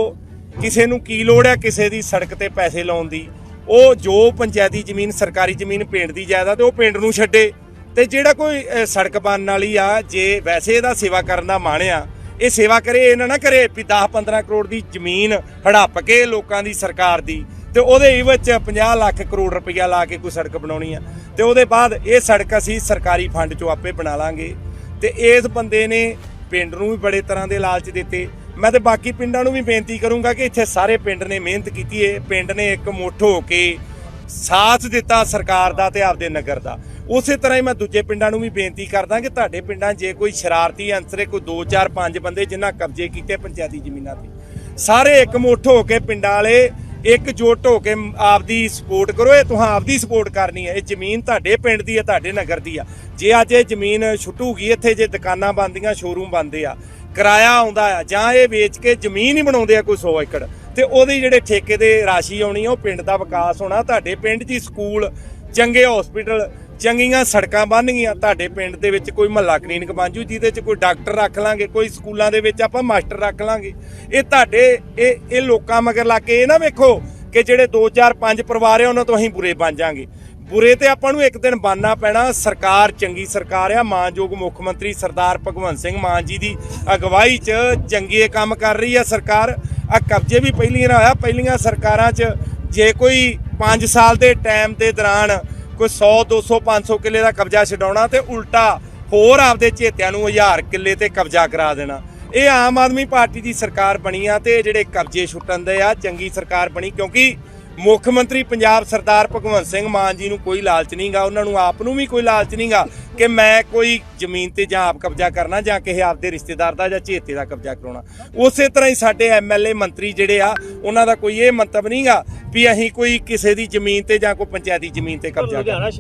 ਕਿਸੇ ਨੂੰ ਕੀ ਲੋੜ ਹੈ ਕਿਸੇ ਦੀ ਸੜਕ ਤੇ ਪੈਸੇ ਲਾਉਣ ਦੀ? ਉਹ ਜੋ ਪੰਚਾਇਤੀ ਜ਼ਮੀਨ, ਸਰਕਾਰੀ ਜ਼ਮੀਨ ਪਿੰਡ ਦੀ ਜਾਇਦਾਦ ਤੇ ਉਹ ਪਿੰਡ ਨੂੰ ਛੱਡੇ। ਤੇ ਜਿਹੜਾ ਕੋਈ ਸੜਕ ਬਣਨ ਵਾਲੀ ਆ, ਜੇ ਵੈਸੇ ਇਹਦਾ ਸੇਵਾ ਕਰਨ ਦਾ ਮਾਣ ਆ, ਇਹ ਸੇਵਾ ਕਰੇ ਇਹਨਾਂ ਨਾ ਕਰੇ ਵੀ 10 15 ਕਰੋੜ ਦੀ ਜ਼ਮੀਨ ਹੜੱਪ ਕੇ ਲੋਕਾਂ ਦੀ ਸਰਕਾਰ ਦੀ। ਤੇ ਉਹਦੇ ਵਿੱਚ 50 ਲੱਖ ਕਰੋੜ ਰੁਪਈਆ ਲਾ ਕੇ ਕੋਈ ਸੜਕ ਬਣਾਉਣੀ ਆ। ਤੇ ਉਹਦੇ ਬਾਅਦ ਇਹ ਸੜਕ ਅਸੀਂ ਸਰਕਾਰੀ ਫੰਡ ਚੋਂ ਆਪੇ ਬਣਾ ਲਾਂਗੇ। ਤੇ ਇਸ ਬੰਦੇ ਨੇ ਪਿੰਡ ਨੂੰ ਵੀ ਬੜੇ ਤਰ੍ਹਾਂ ਦੇ ਲਾਲਚ ਦਿੱਤੇ। ਮੈਂ ਤੇ ਬਾਕੀ ਪਿੰਡਾਂ ਨੂੰ ਵੀ ਬੇਨਤੀ ਕਰੂੰਗਾ ਕਿ ਇੱਥੇ ਸਾਰੇ ਪਿੰਡ ਨੇ ਮਿਹਨਤ ਕੀਤੀ ਏ। ਪਿੰਡ ਨੇ ਇੱਕ ਮੁੱਠ ਹੋ ਕੇ ਸਾਥ ਦਿੱਤਾ ਸਰਕਾਰ ਦਾ ਤੇ ਆਪਦੇ ਨਗਰ ਦਾ। ਉਸੇ ਤਰ੍ਹਾਂ ਹੀ ਮੈਂ ਦੂਜੇ ਪਿੰਡਾਂ ਨੂੰ ਵੀ ਬੇਨਤੀ ਕਰਦਾ ਕਿ ਤੁਹਾਡੇ ਪਿੰਡਾਂ ਜੇ ਕੋਈ ਸ਼ਰਾਰਤੀ ਅੰਸਰੇ ਕੋਈ 2 4 5 ਬੰਦੇ ਜਿਨ੍ਹਾਂ ਕਬਜ਼ੇ ਕੀਤੇ ਪੰਚਾਇਤੀ ਜ਼ਮੀਨਾਂ ਤੇ। ਸਾਰੇ ਇੱਕ ਮੁੱਠ ਹੋ ਕੇ ਪਿੰਡਾਂ ਵਾਲੇ ਇੱਕ ਇਕਜੁੱਟ ਹੋ ਕੇ ਆਪਦੀ ਸਪੋਰਟ ਕਰੋ। ਇਹ ਤੁਹਾਂ ਆਪਦੀ ਸਪੋਰਟ ਕਰਨੀ ਹੈ ਇਹ ਜ਼ਮੀਨ ਤੁਹਾਡੇ ਪਿੰਡ ਦੀ ਹੈ ਤੁਹਾਡੇ ਨਗਰ ਦੀ ਆ। ਜੇ ਅੱਜ ਇਹ ਜ਼ਮੀਨ ਛੁੱਟੂਗੀ, ਇੱਥੇ ਜੇ ਦੁਕਾਨਾਂ ਬਣਦੀਆਂ ਸ਼ੋਰੂਮ ਬਣਦੇ ਆ ਕਿਰਾਇਆ ਆਉਂਦਾ ਆ, ਜਾਂ ਇਹ ਵੇਚ ਕੇ ਜ਼ਮੀਨ ਹੀ ਬਣਾਉਂਦੇ ਆ ਕੋਈ 100 ਏਕੜ। ਤੇ ਉਹਦੀ ਜਿਹੜੇ ਠੇਕੇ ਦੇ ਰਾਸ਼ੀ ਆਉਣੀ ਆ, ਉਹ ਪਿੰਡ ਦਾ ਵਿਕਾਸ ਹੋਣਾ, ਤੁਹਾਡੇ ਪਿੰਡ 'ਚ ਹੀ ਸਕੂਲ, ਚੰਗੇ ਹਸਪੀਟਲ ਚੰਗੀਆਂ ਸੜਕਾਂ ਬਣ ਗਈਆਂ, ਤੁਹਾਡੇ ਪਿੰਡ ਦੇ ਵਿੱਚ ਕੋਈ ਮਹੱਲਾ ਕਲੀਨਿਕ ਬਣ ਜੂ, ਜਿਹਦੇ 'ਚ ਕੋਈ ਡਾਕਟਰ ਰੱਖ ਲਾਂਗੇ, ਕੋਈ ਸਕੂਲਾਂ ਦੇ ਵਿੱਚ ਆਪਾਂ ਮਾਸਟਰ ਰੱਖ ਲਾਂਗੇ। ਇਹ ਤੁਹਾਡੇ, ਇਹ ਇਹ ਲੋਕਾਂ ਮਗਰ ਲਾ ਕੇ ਇਹ ਨਾ ਵੇਖੋ ਕਿ ਜਿਹੜੇ 2 4 5 ਪਰਿਵਾਰ ਆ, ਉਹਨਾਂ ਤੋਂ ਅਸੀਂ ਬੁਰੇ ਬਣ ਜਾਾਂਗੇ। ਬੁਰੇ ਤੇ ਆਪਾਂ ਨੂੰ ਇੱਕ ਦਿਨ ਬਣਨਾ ਪੈਣਾ। ਸਰਕਾਰ ਚੰਗੀ ਸਰਕਾਰ ਆ। ਮਾਨਯੋਗ ਮੁੱਖ ਮੰਤਰੀ ਸਰਦਾਰ ਭਗਵੰਤ ਸਿੰਘ ਮਾਨ ਜੀ ਦੀ ਅਗਵਾਈ 'ਚ ਚੰਗੇ ਕੰਮ ਕਰ ਰਹੀ ਆ ਸਰਕਾਰ। ਆ ਕਬਜ਼ੇ ਵੀ ਪਹਿਲੀਆਂ ਨਾ ਹੋਇਆ ਪਹਿਲੀਆਂ ਸਰਕਾਰਾਂ 'ਚ ਜੇ ਕੋਈ 5 ਸਾਲ ਦੇ ਟਾਈਮ ਦੇ ਦੌਰਾਨ ਕੋਈ 100 200 500 ਕਿੱਲੇ ਦਾ ਕਬਜ਼ਾ ਛਡਾਉਣਾ ਤੇ ਉਲਟਾ ਹੋਰ ਆਪਦੇ ਚੇਤਿਆਂ ਨੂੰ 1000 ਕਿੱਲੇ ਤੇ ਕਬਜ਼ਾ ਕਰਾ ਦੇਣਾ। ਇਹ ਆਮ ਆਦਮੀ ਪਾਰਟੀ ਦੀ ਸਰਕਾਰ ਬਣੀ ਆ ਤੇ ਜਿਹੜੇ ਕਬਜ਼ੇ ਛੁੱਟਣ ਦੇ ਆ, ਚੰਗੀ ਸਰਕਾਰ ਬਣੀ ਕਿਉਂਕਿ ਮੁੱਖ ਮੰਤਰੀ ਪੰਜਾਬ ਸਰਦਾਰ ਭਗਵੰਤ ਸਿੰਘ ਮਾਨ ਜੀ ਨੂੰ ਕੋਈ ਲਾਲਚ ਨਹੀਂਗਾ ਉਹਨਾਂ ਨੂੰ ਆਪ ਨੂੰ ਵੀ ਕੋਈ ਲਾਲਚ ਨਹੀਂਗਾ ਕਿ ਮੈਂ ਕੋਈ ਜ਼ਮੀਨ ਤੇ ਜਾਂ ਆਪ ਕਬਜ਼ਾ ਕਰਨਾ ਜਾਂ ਕਿਸੇ ਆਪਦੇ ਰਿਸ਼ਤੇਦਾਰ ਦਾ ਜਾਂ ਚੇਤੇ ਦਾ ਕਬਜ਼ਾ ਕਰਾਉਣਾ। ਉਸੇ ਤਰ੍ਹਾਂ ਹੀ ਸਾਡੇ ਐਮਐਲਏ ਮੰਤਰੀ ਜਿਹੜੇ ਆ ਉਹਨਾਂ ਦਾ ਕੋਈ ਇਹ ਮੰਤਵ ਨਹੀਂਗਾ ਵੀ ਅਸੀਂ ਕੋਈ ਕਿਸੇ ਦੀ ਜ਼ਮੀਨ ਤੇ ਜਾਂ ਕੋਈ ਪੰਚਾਇਤੀ ਜ਼ਮੀਨ ਤੇ ਕਬਜ਼ਾ ਕਰਨਾ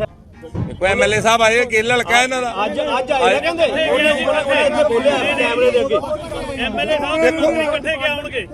ਦੇਖੋ ਐਮਐਲਏ ਸਾਹਿਬ ਆਏ ਗਿੱਲ ਹਲਕਾ ਇਹਨਾਂ ਦਾ। ਅੱਜ ਅੱਜ ਆਏ ਕਹਿੰਦੇ? ਇੱਥੇ ਬੋਲਿਆ ਕੈਮਰੇ ਦੇ ਅੱਗੇ। ਐਮਐਲਏ ਸਾਹਿਬ ਇਕੱਠੇ ਕਿ ਆਉਣਗੇ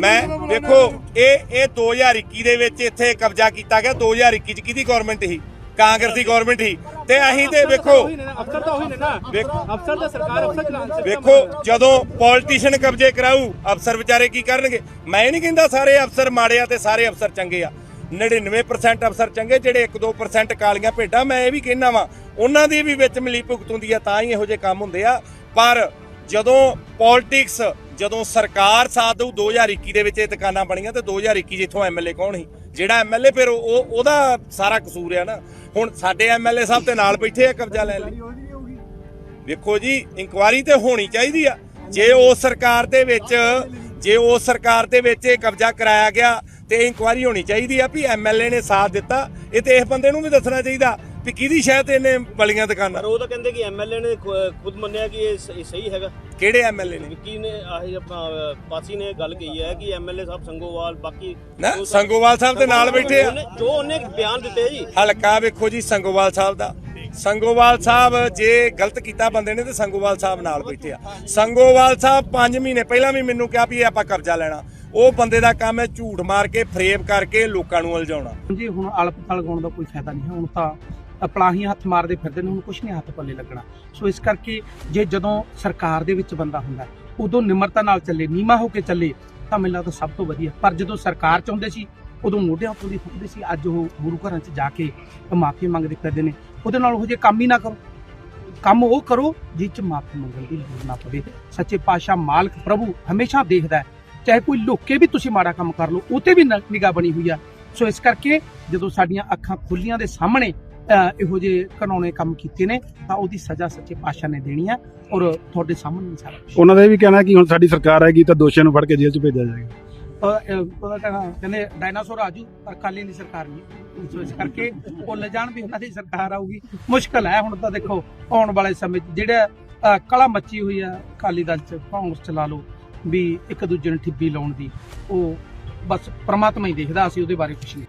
ਮੈਂ ਦੇਖੋ ਇਹ ਇਹ 2021 ਦੇ ਵਿੱਚ ਇੱਥੇ ਕਬਜ਼ਾ ਕੀਤਾ ਗਿਆ। 2021 ਚ ਕਿਹਦੀ ਗਵਰਨਮੈਂਟ ਸੀ? ਕਾਂਗਰਸੀ ਗਵਰਨਮੈਂਟ ਸੀ। ਤੇ ਅਸੀਂ ਤੇ ਵੇਖੋ ਅਫਸਰ ਤਾਂ ਉਹੀ ਨੇ ਨਾ। ਵੇਖੋ ਅਫਸਰ ਤਾਂ ਸਰਕਾਰ ਅਫਸਰ ਚਲਾਉਣ ਵੇਖੋ ਜਦੋਂ ਪੋਲੀਟੀਸ਼ੀਅਨ ਕਬਜ਼ੇ ਕਰਾਊ ਅਫਸਰ ਵਿਚਾਰੇ ਕੀ ਕਰਨਗੇ? ਮੈਂ ਇਹ ਨਹੀਂ ਕਹਿੰਦਾ ਸਾਰੇ ਅਫਸਰ ਮਾੜੇ ਆ ਤੇ ਸਾਰੇ ਅਫਸਰ ਚੰਗੇ ਆ। 99% ਅਫਸਰ ਚੰਗੇ, ਜਿਹੜੇ 1-2% ਕਾਲੀਆਂ ਭੇਡਾਂ, ਮੈਂ ਇਹ ਵੀ ਕਹਿਣਾ ਵਾਂ, ਉਹਨਾਂ ਦੀ ਵੀ ਵਿੱਚ ਮਿਲੀ ਭੁਗਤ ਹੁੰਦੀ ਆ, ਤਾਂ ਹੀ ਇਹੋ ਜਿਹੇ ਕੰਮ ਹੁੰਦੇ ਆ। ਪਰ ਜਦੋਂ ਪੋਲਿਟਿਕਸ ਜਦੋਂ ਸਰਕਾਰ ਸਾਥ ਦਊ 2021 ਦੇ ਵਿੱਚ ਇਹ ਦੁਕਾਨਾਂ ਬਣੀਆਂ, ਤੇ 2021 ਜਿੱਥੋਂ ਐਮਐਲਏ ਕੌਣ ਸੀ? ਜਿਹੜਾ ਐਮਐਲਏ ਫਿਰ ਉਹ, ਉਹ- ਉਹਦਾ ਸਾਰਾ ਕਸੂਰ ਆ ਨਾ। ਹੁਣ ਸਾਡੇ ਐਮਐਲਏ ਸਾਹਿਬ ਤੇ ਨਾਲ ਬੈਠੇ ਆ, ਕਬਜ਼ਾ ਲੈਣ ਲਈ। ਵੇਖੋ ਜੀ, ਇਨਕੁਆਰੀ ਤੇ ਹੋਣੀ ਚਾਹੀਦੀ ਆ। ਜੇ ਉਸ ਸਰਕਾਰ ਦੇ ਵਿੱਚ, ਜੇ ਉਸ ਸਰਕਾਰ ਦੇ ਵਿੱਚ ਇਹ ਕਬਜ਼ਾ ਕਰਾਇਆ ਗਿਆ ਤੇ ਇਨਕੁਆਰੀ ਹੋਣੀ ਚਾਹੀਦੀ ਆ ਵੀ ਐਮਐਲਏ ਨੇ ਸਾਥ ਦਿੱਤਾ। ਇਹ ਤੇ ਇਸ ਬੰਦੇ ਨੂੰ ਵੀ ਦੱਸਣਾ ਚਾਹੀਦਾ ਵੀ ਕਿਹਦੀ ਸ਼ਾਇਦ ਇਹਨੇ ਬਲੀਆਂ ਦੁਕਾਨਾਂ। ਪਰ ਉਹ ਤਾਂ ਕਹਿੰਦੇ ਕਿ ਐਮਐਲਏ ਨੇ ਖੁ- ਖੁਦ ਮੰਨਿਆ ਕਿ ਇਹ ਸ- ਇਹ ਸਹੀ ਹੈਗਾ। ਕਿਹੜੇ ਐਮਐਲਏ ਨੇ? ਵਿੱਕੀ ਨੇ ਆਹੀ ਆਪਣਾ ਅਹ, ਪਾਸੀ ਨੇ ਗੱਲ ਕਹੀ ਹੈ ਕਿ ਐਮਐਲਏ ਸਾਹਿਬ ਸੰਗੋਵਾਲ ਬਾਕੀ ਨਾ ਸੰਗੋਵਾਲ ਸਾਹਿਬ ਦੇ ਨਾਲ ਬੈਠੇ ਆ। ਉਹਨੇ- ਜੋ ਉਹਨੇ ਬਿਆਨ ਦਿੱਤੇ ਜੀ। ਹਲਕਾ ਵੇਖੋ ਜੀ ਸੰਗੋਵਾਲ ਸਾਹਿਬ ਦਾ। ਸੰਗੋਵਾਲ ਸਾਹਿਬ ਜੇ ਗਲਤ ਕੀਤਾ ਬੰਦੇ ਨੇ ਤੇ ਸੰਗੋਵਾਲ ਸਾਹਿਬ ਨਾਲ ਬੈਠੇ ਆ। ਸੰਗੋਵਾਲ ਸਾਹਿਬ 5 ਮਹੀਨੇ ਪਹਿਲਾਂ ਵੀ ਮੈਨੂੰ ਕਿਹਾ ਵੀ ਇਹ ਆਪਾਂ ਕਬਜ਼ਾ ਲੈਣਾ। ਉਹ ਬੰਦੇ ਦਾ ਕੰਮ ਹੈ ਝੂਠ ਮਾਰ ਕੇ, ਫਰੇਬ ਕਰਕੇ ਲੋਕਾਂ ਨੂੰ ਉਲਝਾਉਣਾ। ਜੀ ਹੁਣ ਅਲਪਤਲ ਗਾਉਣ ਦਾ ਕੋਈ ਫਾਇਦਾ ਨਹੀਂ ਹੁਣ ਤਾਂ ਅਪਲਾਹੀਆਂ ਹੱਥ ਮਾਰਦੇ ਫਿਰਦੇ ਨੇ, ਹੁਣ ਕੁਝ ਨਹੀਂ ਹੱਥ ਪੱਲੇ ਲੱਗਣਾ। ਸੋ ਇਸ ਕਰਕੇ ਜੇ ਜਦੋਂ ਸਰਕਾਰ ਦੇ ਵਿੱਚ ਬੰਦਾ ਹੁੰਦਾ ਉਦੋਂ ਨਿਮਰਤਾ ਨਾਲ ਚੱਲੇ ਨੀਮਾ ਹੋ ਕੇ ਚੱਲੇ, ਤਾਂ ਮੈਨੂੰ ਲੱਗਦਾ ਸਭ ਤੋਂ ਵਧੀਆ। ਪਰ ਜਦੋਂ ਸਰਕਾਰ ਚ ਹੁੰਦੇ ਸੀ, ਉਦੋਂ ਮੋਢਿਆਂ ਉੱਤੋਂ ਦੀ ਫੁੱਟਦੇ ਸੀ, ਅੱਜ ਉਹ ਗੁਰੂ ਘਰਾਂ 'ਚ ਜਾ ਕੇ ਮਾਫੀ ਮੰਗਦੇ ਫਿਰਦੇ ਨੇ। ਉਹਦੇ ਨਾਲ ਉਹ ਜੇ ਕੰਮ ਹੀ ਨਾ ਕਰੋ। ਕੰਮ ਉਹ ਕਰੋ, ਜਿਹ 'ਚ ਮਾਫੀ ਮੰਗਣ ਦੀ ਲੋੜ ਨਾ ਪਵੇ। ਸੱਚੇ ਪਾਤਸ਼ਾਹ ਮਾਲਕ ਪ੍ਰਭੂ ਹਮੇਸ਼ਾ ਦੇਖਦਾ ਹੈ। ਚਾਹੇ ਕੋਈ ਲੁੱਕ ਕੇ ਵੀ ਤੁਸੀਂ ਮਾੜਾ ਕੰਮ ਕਰ ਲਓ ਉਹ ਤੇ ਵੀ ਨਿਗਾਹ ਬਣੀ ਹੋਈ ਆ। ਸੋ ਇਸ ਕਰਕੇ ਜਦੋਂ ਸਾਡੀਆਂ ਅੱਖਾਂ ਖੁੱਲੀਆਂ ਦੇ ਸਾਹਮਣੇ ਇਹੋ ਜਿਹੇ ਕਾਨੂੰਨੇ ਕੰਮ ਕੀਤੇ ਨੇ ਤਾਂ ਉਹਦੀ ਸਜ਼ਾ ਸੱਚੇ ਪਾਤਸ਼ਾਹ ਨੇ ਦੇਣੀ ਹੈ ਔਰ ਤੁਹਾਡੇ ਸਾਹਮਣੇ ਸਾਰਾ। ਉਹਨਾਂ ਦਾ ਇਹ ਵੀ ਕਹਿਣਾ ਕਿ ਹੁਣ ਸਾਡੀ ਸਰਕਾਰ ਆਏਗੀ ਤਾਂ ਦੋਸ਼ੀਆਂ ਨੂੰ ਫੜ ਕੇ ਜੇਲ੍ਹ 'ਚ ਭੇਜਿਆ ਜਾਏਗਾ। ਕਹਿੰਦੇ ਡਾਇਨਾਸੌਰ ਆਜੂ ਪਰ ਕਾਲੀ ਦੀ ਸਰਕਾਰ ਨਹੀਂ। ਸੋ ਇਸ ਕਰਕੇ ਭੁੱਲ ਜਾਣ ਵੀ ਉਹਨਾਂ ਦੀ ਸਰਕਾਰ ਆਊਗੀ। ਮੁਸ਼ਕਲ ਹੈ ਹੁਣ ਤਾਂ ਦੇਖੋ ਆਉਣ ਵਾਲੇ ਸਮੇਂ 'ਚ ਜਿਹੜਾ ਕਲਾ ਮੱਚੀ ਹੋਈ ਆ ਕਾਲੀ ਦਲ ਚ ਕਾਂਗਰਸ ਚਲਾ ਲਓ। ਵੀ ਇੱਕ ਦੂਜੇ ਨੂੰ ਠਿੱਬੀ ਲਾਉਣ ਦੀ, ਉਹ ਬਸ ਪ੍ਰਮਾਤਮਾ ਹੀ ਦੇਖਦਾ, ਅਸੀਂ ਉਹਦੇ ਬਾਰੇ ਕੁਝ ਨਹੀਂ।